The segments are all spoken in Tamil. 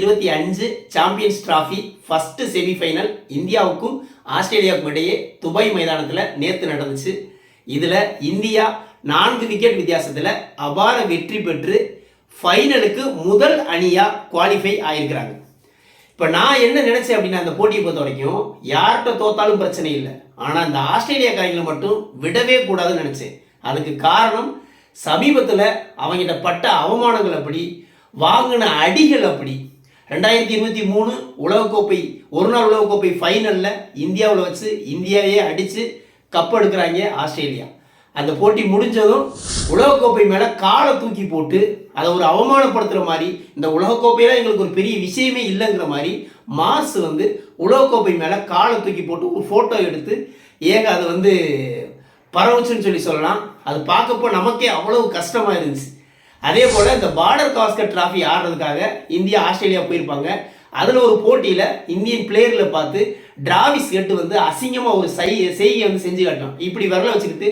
இருபத்தி அஞ்சு சாம்பியன்ஸ் டிராஃபி ஃபர்ஸ்ட் செமிஃபைனல் இந்தியாவுக்கும் ஆஸ்திரேலியாவுக்கும் இடையே துபாய் மைதானத்தில் நேற்று நடந்துச்சு. இதில் இந்தியா நான்கு விக்கெட் வித்தியாசத்தில் அபார வெற்றி பெற்று ஃபைனலுக்கு முதல் அணியாக குவாலிஃபை ஆகியிருக்கிறாங்க இப்போ நான் என்ன நினைச்சேன் அப்படின்னா அந்த போட்டியை பொறுத்த வரைக்கும் யார்கிட்ட தோத்தாலும் பிரச்சனை இல்லை. ஆனால் அந்த ஆஸ்திரேலியா ஆஸ்திரேலியாக்காரங்களை மட்டும் விடவே கூடாதுன்னு நினச்சேன். அதுக்கு காரணம் சமீபத்தில் அவங்ககிட்ட பட்ட அவமானங்கள் அப்படி வாங்கின அடிகள் அப்படி ரெண்டாயிரத்தி இருபத்தி மூணு உலகக்கோப்பை ஒரு நாள் உலகக்கோப்பை ஃபைனலில் இந்தியாவில் வச்சு இந்தியாவையே அடித்து கப் எடுக்கிறாங்க ஆஸ்திரேலியா. அந்த போட்டி முடிஞ்சதும் உலகக்கோப்பை மேலே காலை தூக்கி போட்டு அதை ஒரு அவமானப்படுத்துகிற மாதிரி இந்த உலகக்கோப்பையெல்லாம் எங்களுக்கு ஒரு பெரிய விஷயமே இல்லைங்கிற மாதிரி மாஸ் வந்து உலகக்கோப்பை மேலே காலை தூக்கி போட்டு ஒரு ஃபோட்டோ எடுத்து ஏங்க அதை வந்து பரவுச்சுன்னு சொல்லி சொல்லலாம். அது பார்க்கப்போ நமக்கே அவ்வளவு கஷ்டமாக இருந்துச்சு. அதே போல் இந்த பார்டர் காஸ்கர் டிராஃபி ஆடுறதுக்காக இந்தியா ஆஸ்திரேலியா போயிருப்பாங்க. அதில் ஒரு போட்டியில் இந்தியன் பிளேயரில் பார்த்து டிராவிஸ் கெட்டு வந்து அசிங்கமாக ஒரு சை செய்கை வந்து செஞ்சு காட்டலாம் இப்படி விரல வச்சுக்கிட்டு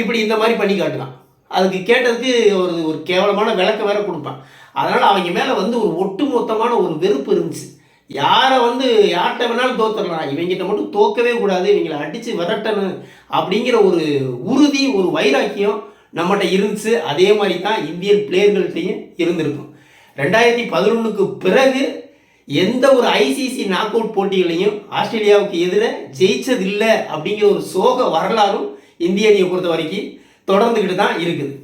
இப்படி இந்த மாதிரி பண்ணி காட்டலாம் அதுக்கு கேட்டதுக்கு ஒரு ஒரு கேவலமான விளக்க வேற கொடுப்பான். அதனால் அவங்க மேலே வந்து ஒரு ஒட்டுமொத்தமான ஒரு வெறுப்பு இருந்துச்சு. யாரை வந்து யார்கிட்ட வேணாலும் தோத்துடலாம். இவங்கிட்ட மட்டும் தோக்கவே கூடாது. இவங்களை அடித்து விரட்டணும் அப்படிங்கிற ஒரு உறுதி ஒரு வைராக்கியம் நம்மகிட்ட இருந்துச்சு. அதே மாதிரி தான் இந்தியன் பிளேயர்கள்ட்டையும் இருந்திருக்கும். ரெண்டாயிரத்தி பதினொன்றுக்கு பிறகு எந்த ஒரு ஐசிசி நாக் அவுட் போட்டிகளையும் ஆஸ்திரேலியாவுக்கு எதிராக ஜெயிச்சதில்லை அப்படிங்கிற ஒரு சோக வரலாறும் இந்திய அணியை பொறுத்த வரைக்கும் தொடர்ந்துக்கிட்டு தான் இருக்குது.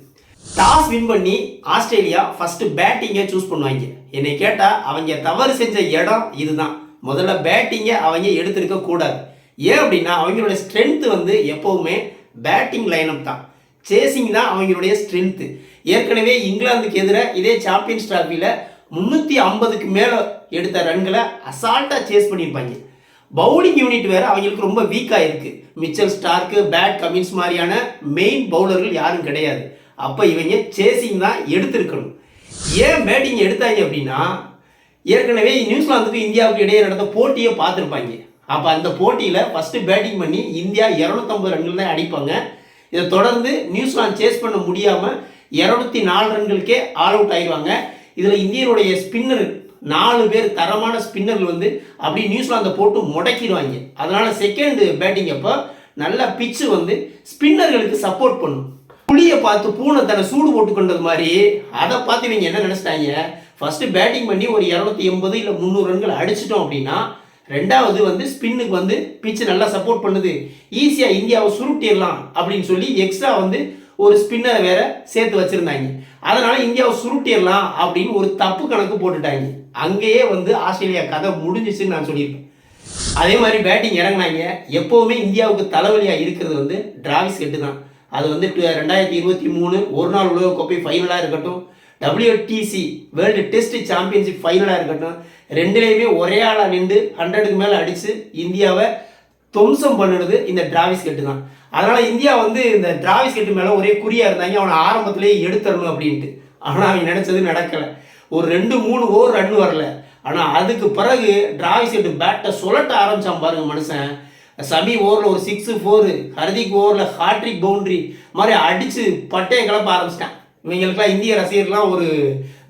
டாஸ் வின் பண்ணி ஆஸ்திரேலியா ஃபஸ்ட்டு பேட்டிங்கை சூஸ் பண்ணுவாங்க. என்னை கேட்டால் அவங்க தவறு செஞ்ச இடம் இதுதான். முதல்ல பேட்டிங்கை அவங்க எடுத்திருக்க கூடாது. ஏன் அப்படின்னா அவங்களோட ஸ்ட்ரென்த்து வந்து எப்போவுமே பேட்டிங் லைனப் தான். சேசிங் தான் அவங்களுடைய ஸ்ட்ரென்த்து ஏற்கனவே இங்கிலாந்துக்கு எதிராக இதே சாம்பியன்ஸ் டிராஃபியில் முந்நூற்றி ஐம்பதுக்கு மேலே எடுத்த ரன்களை அசால்ட்டாக சேஸ் பண்ணியிருப்பாங்க. பவுலிங் யூனிட் வேறு அவங்களுக்கு ரொம்ப வீக்காக இருக்குது மிச்சல் ஸ்டார்க்கு பேட் கமின்ஸ் மாதிரியான மெயின் பவுலர்கள் யாரும் கிடையாது. அப்போ இவங்க சேசிங் தான் எடுத்திருக்கணும். ஏன் பேட்டிங் எடுத்தாங்க அப்படின்னா ஏற்கனவே நியூசிலாந்துக்கும் இந்தியாவுக்கு இடையே நடந்த போட்டியை பார்த்துருப்பாங்க. அப்போ அந்த போட்டியில் ஃபஸ்ட்டு பேட்டிங் பண்ணி இந்தியா இரநூத்தம்பது ரன்கள் தான் அடிப்பாங்க. இதை தொடர்ந்து நியூசிலாந்து சேஸ் பண்ண முடியாமல் இரநூத்தி நாலு ரன்களுக்கே ஆல் அவுட் ஆயிடுவாங்க இதில் இந்தியனுடைய ஸ்பின்னர் நாலு பேர் தரமான ஸ்பின்னர்கள் வந்து அப்படி நியூசிலாந்தை போட்டு முடக்கிடுவாங்க. அதனால் செகண்ட் பேட்டிங் அப்போ நல்ல பிச்சு வந்து ஸ்பின்னர்களுக்கு சப்போர்ட் பண்ணும். புளியை பார்த்து பூனை தன்னை சூடு போட்டுக்கொண்டது மாதிரி அதை பார்த்து இவங்க என்ன நினச்சிட்டாங்க? ஃபஸ்ட்டு பேட்டிங் பண்ணி ஒரு இரநூத்தி எண்பது இல்லை முந்நூறு ரன்கள் அடிச்சிட்டோம் அப்படின்னா ரெண்டாவது வந்து ஸ்பின்னுக்கு வந்து பிச்சு நல்லா சப்போர்ட் பண்ணுது. ஈஸியாக இந்தியாவை சுருட்டிடலாம் அப்படின்னு சொல்லி எக்ஸ்ட்ரா வந்து ஒரு ஸ்பின்னரை வேற சேர்த்து வச்சிருந்தாங்க. அதனால் இந்தியாவை சுருட்டிடலாம் அப்படின்னு ஒரு தப்பு கணக்கு போட்டுட்டாங்க. அங்கேயே வந்து ஆஸ்திரேலியா கதை முடிஞ்சிச்சுன்னு நான் சொல்லியிருப்பேன். அதே மாதிரி பேட்டிங் இறங்குனாங்க. எப்போவுமே இந்தியாவுக்கு தலைவலியாக இருக்கிறது வந்து டிராவிஸ் கெட்டு தான். அது வந்து டூ ரெண்டாயிரத்தி இருபத்தி மூணு ஒரு நாள் உலகக்கோப்பை ஃபைனலாக இருக்கட்டும். டபிள்யூடிசி வேர்ல்டு டெஸ்ட் சாம்பியன்ஷிப் ஃபைனலாக இருக்கட்டும். ரெண்டுலேயுமே ஒரே ஆளாக நின்று ஹண்ட்ரடுக்கு மேலே அடித்து இந்தியாவை துவம்சம் பண்ணுனது இந்த டிராவிஸ் கெட்டு தான். அதனால் இந்தியா வந்து இந்த டிராவிஸ் கெட்டு மேலே ஒரே குறியாக இருந்தாங்க அவனை ஆரம்பத்திலேயே எடுத்துடணும் அப்படின்ட்டு. ஆனால் அவன் நினச்சது நடக்கலை. ஒரு ரெண்டு மூணு ஓவர் ரன் வரல. ஆனால் அதுக்கு பிறகு டிராவிஸ் கெட்டு பேட்டை சுழட்ட ஆரம்பிச்சான் பாருங்க மனுஷன். சமி ஓவரில் ஒரு சிக்ஸு ஃபோரு ஹர்திக் ஓவரில் ஹாட்ரிக் பவுண்ட்ரி மாதிரி அடித்து பட்டையை கிளப்ப ஆரம்பிச்சிட்டான். இவங்களுக்குலாம் இந்திய ரசிகர்லாம் ஒரு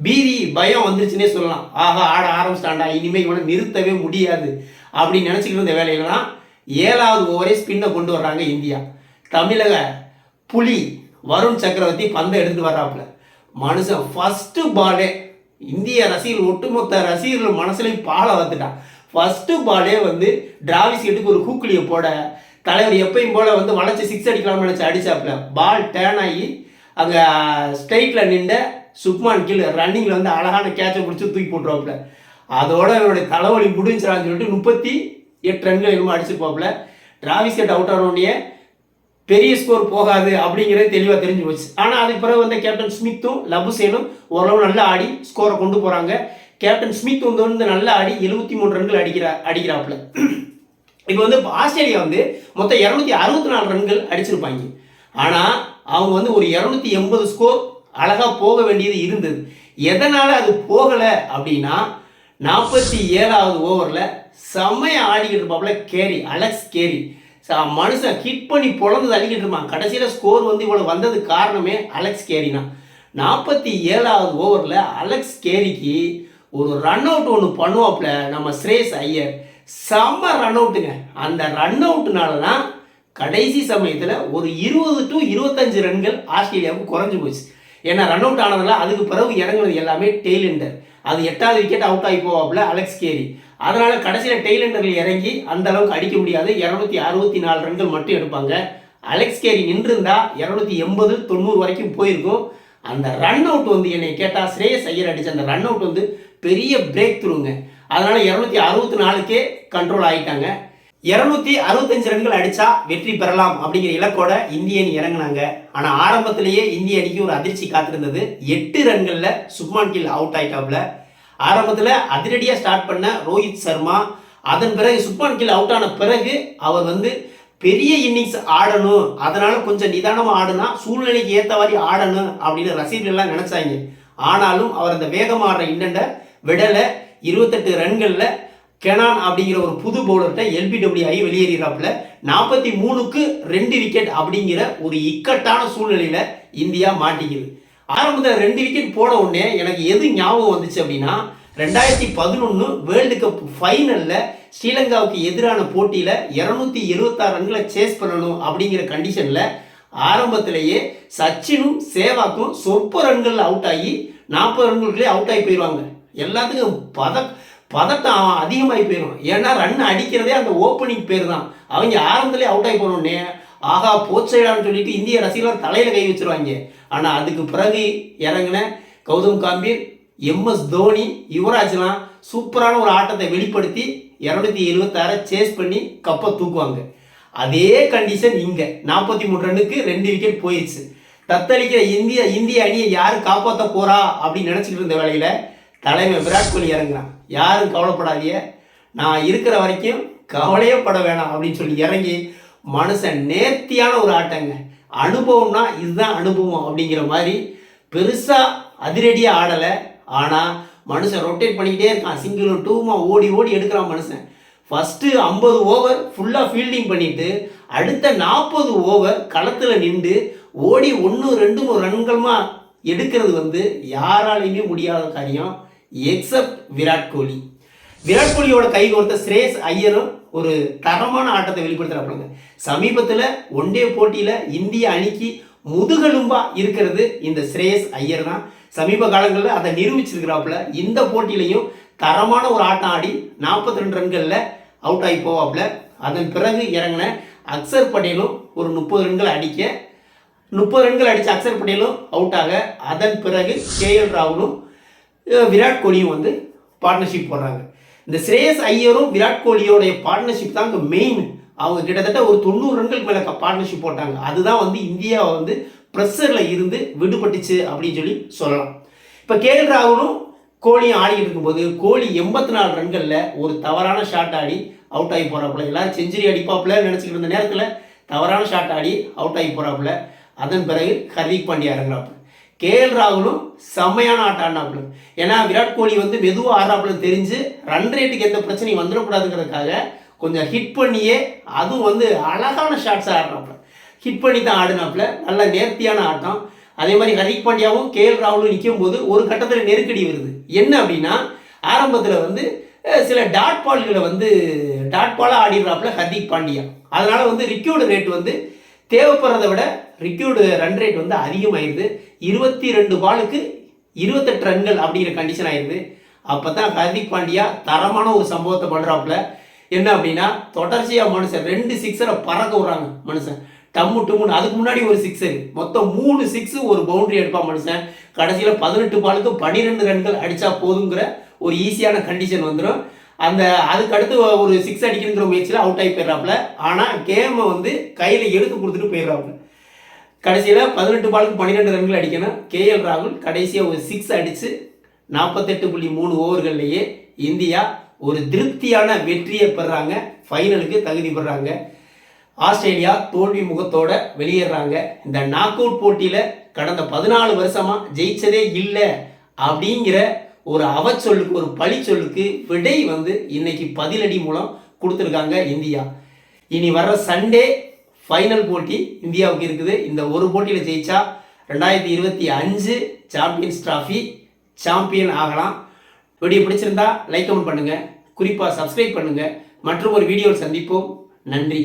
பீதி பயம் வந்துருச்சுன்னே சொல்லலாம். ஆஹா ஆட ஆரம்பிச்சிட்டாண்டா இனிமேல் இவனை நிறுத்தவே முடியாது. அப்படின்னு நினச்சிக்கிட்டு இருந்த வேலையில தான் ஏழாவது ஓவரே ஸ்பின்னை கொண்டு வர்றாங்க இந்தியா. தமிழக புலி வருண் சக்கரவர்த்தி பந்தை எடுத்துட்டு வர்றாப்புல. மனுஷன் ஃபஸ்ட்டு பாலே இந்திய ரசிகர்கள் ஒட்டுமொத்த ரசிகர்கள் மனசுலையும் பாலை வந்துட்டான் ஃபஸ்ட்டு பாலே வந்து டிராவிஸ் கெட்டுக்கு ஒரு ஹூக்குலியை போட தலைவர் எப்பயும் போல வந்து வளைச்சி சிக்ஸ் அடிக்கலாம்னு நினச்சி அடிச்சாப்புல. பால் டேர்ன் ஆகி அங்கே ஸ்ட்ரைட்டில் நின்ற சுக்மான் கீழே ரன்னிங்கில் வந்து அழகான கேட்சை பிடிச்சி தூக்கி போட்டுருவாப்புல. அதோட இவருடைய தலைவலி முடிஞ்சிடான்னு சொல்லிட்டு முப்பத்தி எட்டு ரன்கள் என்னமோ அடிச்சிருப்பாப்புல டிராவிஸ் கட் அவுட் ஆனோடனே பெரிய ஸ்கோர் போகாது அப்படிங்கிறது தெளிவாக தெரிஞ்சு போச்சு. ஆனால் அதுக்கு பிறகு வந்த கேப்டன் ஸ்மித்தும் லபுசேனும் ஓரளவு நல்லா ஆடி ஸ்கோரை கொண்டு போகிறாங்க கேப்டன் ஸ்மித் வந்து வந்து நல்லா ஆடி எழுபத்தி மூணு ரன்கள் அடிக்கிறா அடிக்கிறாப்புல. இப்போ வந்து ஆஸ்திரேலியா வந்து மொத்தம் இரநூத்தி அறுபத்தி நாலு ரன்கள் அடிச்சிருப்பாங்க. ஆனால் அவங்க வந்து ஒரு இரநூத்தி எண்பது ஸ்கோர் அழகாக போக வேண்டியது இருந்தது. எதனால் அது போகலை அப்படின்னா நாற்பத்தி ஏழாவது ஓவரில் செம்மைய ஆடிக்கிட்டு இருப்பாப்புல கேரி அலெக்ஸ் கேரி. மனுஷன் ஹிட் பண்ணி பொழந்து தள்ளிக்கிட்டு இருப்பான். கடைசியில் ஸ்கோர் வந்து இவ்வளோ வந்தது காரணமே அலெக்ஸ் கேரி தான் நாற்பத்தி ஏழாவது ஓவரில் அலெக்ஸ் கேரிக்கு ஒரு ரன் அவுட் ஒன்று பண்ணுவாப்புல நம்ம ஸ்ரேஸ் ஐயர். செம்ம ரன் அவுட்டுங்க அந்த ரன் அவுட்டுனால தான் கடைசி சமயத்தில் ஒரு இருபது டு இருபத்தஞ்சு ரன்கள் ஆஸ்திரேலியாவுக்கு குறைஞ்சி போச்சு. ஏன்னா ரன் அவுட் ஆனதில் அதுக்கு பிறகு இறங்குனது எல்லாமே டெய்லெண்டர். அது எட்டாவது விக்கெட் அவுட் ஆகி போவாப்புல அலெக்ஸ் கேரி. அதனால் கடைசியில் டெய்லெண்டரில் இறங்கி அந்த அளவுக்கு அடிக்க முடியாது. இரநூத்தி அறுபத்தி நாலு ரன்கள் மட்டும் எடுப்பாங்க. அலெக்ஸ் கேரி நின்றிருந்தா இரநூத்தி எண்பது தொண்ணூறு வரைக்கும் போயிருக்கும். அந்த ரன் அவுட் வந்து என்னை கேட்டால் ஸ்ரேயஸ் ஐயர் அடிச்ச அந்த ரன் அவுட் வந்து பெரிய பிரேக் த்ரூங்க அதனால் இரநூத்தி அறுபத்தி நாலுக்கே கண்ட்ரோல் ஆகிட்டாங்க இரநூத்தி அறுபத்தஞ்சு ரன்கள் அடிச்சா வெற்றி பெறலாம் அப்படிங்கிற இலக்கோட இந்திய அணி இறங்குனாங்க. ஆனா ஆரம்பத்திலேயே இந்திய அணிக்கு ஒரு அதிர்ச்சி காத்திருந்தது. எட்டு ரன்கள்ல சுப்மான் கில் அவுட் ஆயிட்டாப்ல. ஆரம்பத்தில் அதிரடியாக ஸ்டார்ட் பண்ண ரோஹித் சர்மா அதன் பிறகு சுப்மான் கில் அவுட் ஆன பிறகு அவர் வந்து பெரிய இன்னிங்ஸ் ஆடணும். அதனால கொஞ்சம் நிதானமாக ஆடுனா சூழ்நிலைக்கு ஏற்ற மாதிரி ஆடணும் அப்படின்னு ரசிகர்கள்லாம் நினைச்சாங்க. ஆனாலும் அவர் அந்த வேகமாக ஆடுற இன்னண்டை விடலை இருபத்தெட்டு ரன்களில் கெனான் அப்படிங்கிற ஒரு புது பவுலர்கிட்ட எல்பிடபிள்யூ ஐ வெளியேறாப்புல நாற்பத்தி மூணுக்கு ரெண்டு விக்கெட் அப்படிங்கிற ஒரு இக்கட்டான சூழ்நிலையில இந்தியா மாட்டிக்குது. ஆரம்பத்தில் ரெண்டு விக்கெட் போட உடனே எனக்கு எது ஞாபகம் வந்துச்சு அப்படின்னா ரெண்டாயிரத்தி பதினொன்று வேர்ல்டு கப் ஃபைனலில் ஸ்ரீலங்காவுக்கு எதிரான போட்டியில் இரநூத்தி எழுபத்தாறு ரன்களை சேஸ் பண்ணணும் அப்படிங்கிற கண்டிஷனில் ஆரம்பத்திலேயே சச்சினும் சேவாக்கும் சொற்ப ரன்கள் அவுட் ஆகி நாற்பது ரன்களுக்குள்ளே அவுட் ஆகி போயிடுவாங்க எல்லாத்துக்கும் பத பதட்டம் அதிகமாகி போயிடும். ஏன்னா ரன் அடிக்கிறதே அந்த ஓப்பனிங் பேர் தான் அவங்க ஆரம்பத்துலேயே அவுட் ஆகி போனோடனே ஆகா போச்சைடான்னு சொல்லிட்டு இந்திய ரசிகர்கள் தலையில் கை வச்சிருவாங்க. ஆனால் அதுக்கு பிறகு இறங்கின கௌதம் காம்பீர் எம்எஸ் தோனி யுவராஜ்லாம் சூப்பரான ஒரு ஆட்டத்தை வெளிப்படுத்தி இரநூத்தி எழுபத்தாறை சேஸ் பண்ணி கப்பை தூக்குவாங்க. அதே கண்டிஷன் இங்கே. நாற்பத்தி மூணு ரன்னுக்கு ரெண்டு விக்கெட் போயிடுச்சு தத்தளிக்கிற இந்திய இந்திய அணியை யார் காப்பாற்ற போறா அப்படின்னு நினச்சிக்கிட்டு இருந்த வேலையில் தலைமை விராட் கோலி இறங்குறான். யாரும் கவலைப்படாதிய நான் இருக்கிற வரைக்கும் கவலையே பட வேணாம் அப்படின்னு சொல்லி இறங்கி மனுஷன் நேர்த்தியான ஒரு ஆட்டங்க. அனுபவம்னா இதுதான் அனுபவம் அப்படிங்கிற மாதிரி பெருசாக அதிரடியாக ஆடலை. ஆனால் மனுஷன் ரொட்டேட் பண்ணிக்கிட்டே இருக்கான். சிங்கிளும் டூமா ஓடி ஓடி எடுக்கிறான் மனுஷன். ஃபஸ்ட்டு ஐம்பது ஓவர் ஃபுல்லாக ஃபீல்டிங் பண்ணிட்டு அடுத்த நாற்பது ஓவர் களத்தில் நின்று ஓடி ஒன்று ரெண்டு மூணு ரன்களுமா எடுக்கிறது வந்து யாராலையுமே முடியாத காரியம். எக்ஸப்ட் விராட் கோலி. விராட் கோலியோட கை கோர்த்த ஸ்ரேஸ் ஐயரும் ஒரு தரமான ஆட்டத்தை வெளிப்படுத்துறாப்புலங்க. சமீபத்தில் ஒன்டே போட்டியில் இந்திய அணிக்கு முதுகெலும்பாக இருக்கிறது இந்த ஸ்ரேயஸ் ஐயர் தான். சமீப காலங்களில் அதை நிரூபிச்சிருக்கிறாப்புல. இந்த போட்டியிலையும் தரமான ஒரு ஆட்டம் ஆடி நாற்பத்தி ரெண்டு ரன்களில் அவுட் ஆகி போவாப்புல. அதன் பிறகு இறங்கின அக்சர் பட்டேலும் ஒரு முப்பது ரன்கள் அடிக்க முப்பது ரன்கள் அடித்த அக்சர் பட்டேலும் அவுட் ஆக அதன் பிறகு கேஎல் ராகுலும் விராட் கோலியும் வந்து பார்ட்னர்ஷிப் போடுறாங்க. இந்த ஸ்ரேயஸ் ஐயரும் விராட் கோலியோடைய பார்ட்னர்ஷிப் தான் இங்கே மெயின் அவங்க கிட்டத்தட்ட ஒரு தொண்ணூறு ரன்களுக்கு மேலே பார்ட்னர்ஷிப் போட்டாங்க. அதுதான் வந்து இந்தியாவை வந்து ப்ரெஷரில் இருந்து விடுபட்டுச்சு அப்படின்னு சொல்லி சொல்லலாம். இப்போ கேஎல் ராகுலும் கோலியும் ஆடிக்கிட்டு இருக்கும்போது கோலி எண்பத்தி நாலு ரன்களில் ஒரு தவறான ஷாட் ஆடி அவுட் ஆகி போகிறாப்புல எல்லாரும் செஞ்சுரி அடிப்பாப்புல நினச்சிக்கிட்டு இருந்த நேரத்தில் தவறான ஷாட் ஆடி அவுட் ஆகி போகிறாப்புல அதன் பிறகு ஹர்திக் பாண்டியா இறங்குறாப்புல. கேஎல் ராகுலும் செம்மையான ஆட்டம் ஆடினாப்புல ஏன்னா விராட் கோலி வந்து மெதுவாக ஆடுறாப்புல தெரிஞ்சு ரன் ரேட்டுக்கு எந்த பிரச்சனையும் வந்துடக்கூடாதுங்கிறதுக்காக கொஞ்சம் ஹிட் பண்ணியே அதுவும் வந்து அழகான ஷாட்ஸாக ஆடினாப்புல ஹிட் பண்ணி தான் ஆடினாப்புல. நல்ல நேர்த்தியான ஆட்டம். அதே மாதிரி ஹர்திக் பாண்டியாவும் கேஎல் ராகுலும் நிற்கும் போது ஒரு கட்டத்தில் நெருக்கடி வருது. என்ன அப்படின்னா ஆரம்பத்தில் வந்து சில டாட் பால்களை வந்து டாட் பாலாக ஆடிடுறாப்புல ஹர்திக் பாண்டியா. அதனால வந்து ரிக்யூர்டு ரேட் வந்து தேவைப்படுறதை விட ரிக்யூர்டு ரன் ரேட் வந்து அதிகமாயிருது. இருபத்தி ரெண்டு பாலுக்கு இருபத்தெட்டு ரன்கள் அப்படிங்கிற கண்டிஷன் ஆயிருது. அப்போ தான் ஹர்திக் பாண்டியா தரமான ஒரு சம்பவத்தை பண்ணுறாப்புல என்ன அப்படின்னா தொடர்ச்சியாக மனுஷன் ரெண்டு சிக்ஸரை பறக்க விட்றாங்க மனுஷன். டம்மு டம்முன்னு அதுக்கு முன்னாடி ஒரு சிக்ஸர் மொத்தம் மூணு சிக்ஸு ஒரு பவுண்டரி எடுப்பான் மனுஷன். கடைசியில் பதினெட்டு பாலுக்கு பன்னிரெண்டு ரன்கள் அடித்தா போதுங்கிற ஒரு ஈஸியான கண்டிஷன் வந்துடும் அந்த அதுக்கு அடுத்து ஒரு சிக்ஸ் அடிக்கணுங்கிற முயற்சியில் அவுட் ஆகி போயிடுறாப்புல. ஆனால் கேமை வந்து கையில் எடுத்து கொடுத்துட்டு போயிடுறாப்புல. கடைசியில் பதினெட்டு பாலுக்கு பன்னிரெண்டு ரன்கள் அடிக்கணும். கேஎல் ராகுல் கடைசியாக ஒரு சிக்ஸ் அடித்து நாற்பத்தெட்டு புள்ளி மூணு ஓவர்கள்லேயே இந்தியா ஒரு திருப்தியான வெற்றியை பெறாங்க ஃபைனலுக்கு தகுதி பெறாங்க ஆஸ்திரேலியா தோல்வி முகத்தோட வெளியேறாங்க. இந்த நாக் அவுட் போட்டியில் கடந்த பதினாலு வருஷமாக ஜெயிச்சதே இல்லை அப்படிங்கிற ஒரு அவச்சொல்லுக்கு ஒரு பழி சொல்லுக்கு விடை வந்து இன்னைக்கு பதிலடி மூலம் கொடுத்துருக்காங்க இந்தியா. இனி வர்ற சண்டே ஃபைனல் போட்டி இந்தியாவுக்கு இருக்குது. இந்த ஒரு போட்டியில் ஜெயிச்சா ரெண்டாயிரத்தி இருபத்தி அஞ்சு சாம்பியன்ஸ் டிராஃபி சாம்பியன் ஆகலாம். வீடியோ பிடிச்சிருந்தா லைக் கமெண்ட் பண்ணுங்கள் குறிப்பாக சப்ஸ்கிரைப் பண்ணுங்கள் மற்றும் ஒரு வீடியோவில் சந்திப்போம். நன்றி.